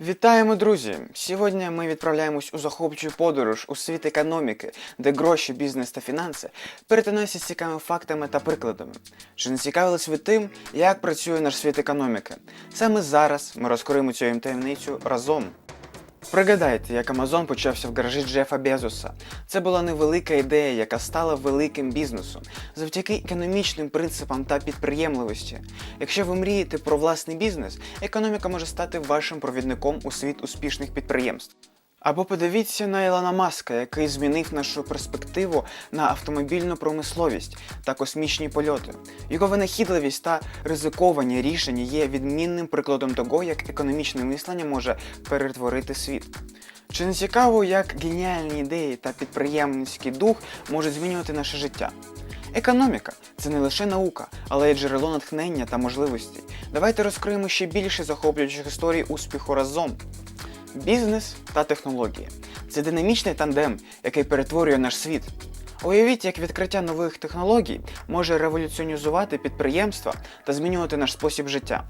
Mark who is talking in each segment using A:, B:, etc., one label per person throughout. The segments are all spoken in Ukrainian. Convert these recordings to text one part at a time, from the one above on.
A: Вітаємо, друзі! Сьогодні ми відправляємось у захоплюючу подорож у світ економіки, де гроші, бізнес та фінанси перетинаються з цікавими фактами та прикладами. Чи не цікавились ви тим, як працює наш світ економіки? Саме зараз ми розкриємо цю таємницю разом. Пригадайте, як Амазон почався в гаражі Джефа Безоса. Це була невелика ідея, яка стала великим бізнесом завдяки економічним принципам та підприємливості. Якщо ви мрієте про власний бізнес, економіка може стати вашим провідником у світ успішних підприємств. Або подивіться на Ілона Маска, який змінив нашу перспективу на автомобільну промисловість та космічні польоти. Його винахідливість та ризиковані рішення є відмінним прикладом того, як економічне мислення може перетворити світ. Чи не цікаво, як геніальні ідеї та підприємницький дух можуть змінювати наше життя? Економіка це не лише наука, але й джерело натхнення та можливостей. Давайте розкриємо ще більше захоплюючих історій успіху разом. Бізнес та технології це динамічний тандем, який перетворює наш світ. Уявіть, як відкриття нових технологій може революціонізувати підприємства та змінювати наш спосіб життя.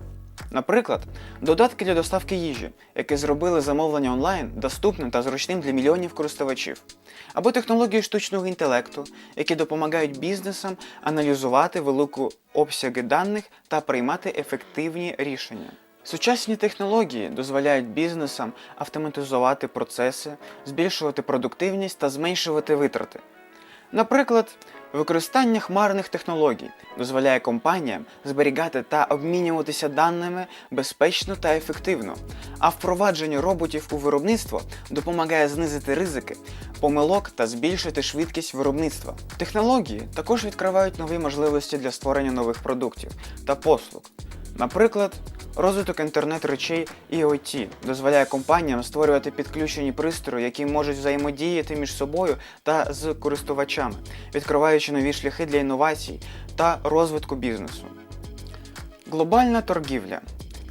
A: Наприклад, додатки для доставки їжі, які зробили замовлення онлайн доступним та зручним для мільйонів користувачів, або технології штучного інтелекту, які допомагають бізнесам аналізувати велику обсяги даних та приймати ефективні рішення. Сучасні технології дозволяють бізнесам автоматизувати процеси, збільшувати продуктивність та зменшувати витрати. Наприклад, використання хмарних технологій дозволяє компаніям зберігати та обмінюватися даними безпечно та ефективно, а впровадження роботів у виробництво допомагає знизити ризики, помилок та збільшити швидкість виробництва. Технології також відкривають нові можливості для створення нових продуктів та послуг. Наприклад, розвиток інтернет-речей IoT дозволяє компаніям створювати підключені пристрої, які можуть взаємодіяти між собою та з користувачами, відкриваючи нові шляхи для інновацій та розвитку бізнесу. Глобальна торгівля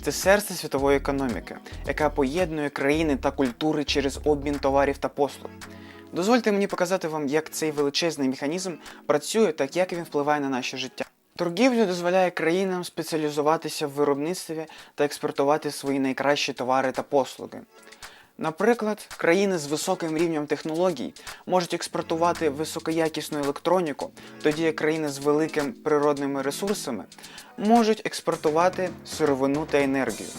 A: це серце світової економіки, яка поєднує країни та культури через обмін товарів та послуг. Дозвольте мені показати вам, як цей величезний механізм працює та як він впливає на наше життя. Торгівля дозволяє країнам спеціалізуватися в виробництві та експортувати свої найкращі товари та послуги. Наприклад, країни з високим рівнем технологій можуть експортувати високоякісну електроніку, тоді як країни з великими природними ресурсами можуть експортувати сировину та енергію.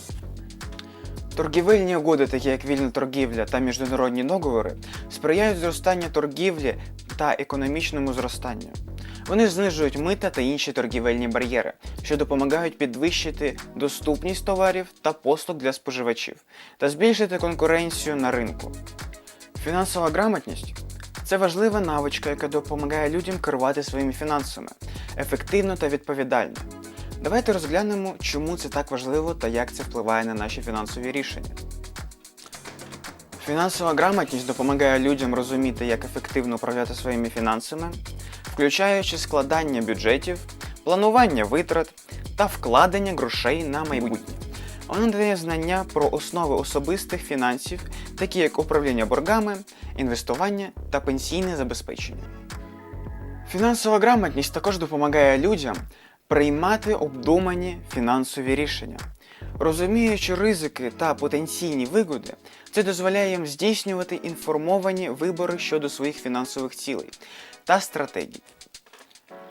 A: Торгівельні угоди, такі як вільна торгівля та міжнародні договори, сприяють зростанню торгівлі та економічному зростанню. Вони знижують мита та інші торгівельні бар'єри, що допомагають підвищити доступність товарів та послуг для споживачів та збільшити конкуренцію на ринку. Фінансова грамотність це важлива навичка, яка допомагає людям керувати своїми фінансами ефективно та відповідально. Давайте розглянемо, чому це так важливо та як це впливає на наші фінансові рішення. Фінансова грамотність допомагає людям розуміти, як ефективно управляти своїми фінансами, включаючи складання бюджетів, планування витрат та вкладення грошей на майбутнє. Вона дає знання про основи особистих фінансів, такі як управління боргами, інвестування та пенсійне забезпечення. Фінансова грамотність також допомагає людям приймати обдумані фінансові рішення. Розуміючи ризики та потенційні вигоди, це дозволяє їм здійснювати інформовані вибори щодо своїх фінансових цілей та стратегій.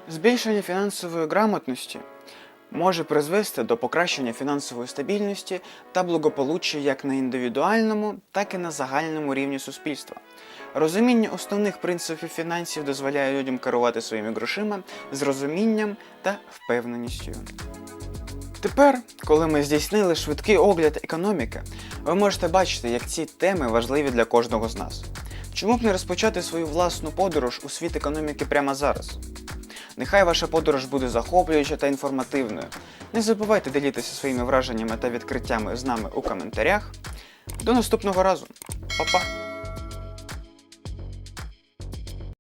A: Збільшення фінансової грамотності може призвести до покращення фінансової стабільності та благополуччя як на індивідуальному, так і на загальному рівні суспільства. Розуміння основних принципів фінансів дозволяє людям керувати своїми грошима з розумінням та впевненістю. Тепер, коли ми здійснили швидкий огляд економіки, ви можете бачити, як ці теми важливі для кожного з нас. Чому б не розпочати свою власну подорож у світ економіки прямо зараз? Нехай ваша подорож буде захоплююча та інформативною. Не забувайте ділитися своїми враженнями та відкриттями з нами у коментарях. До наступного разу. Па-па!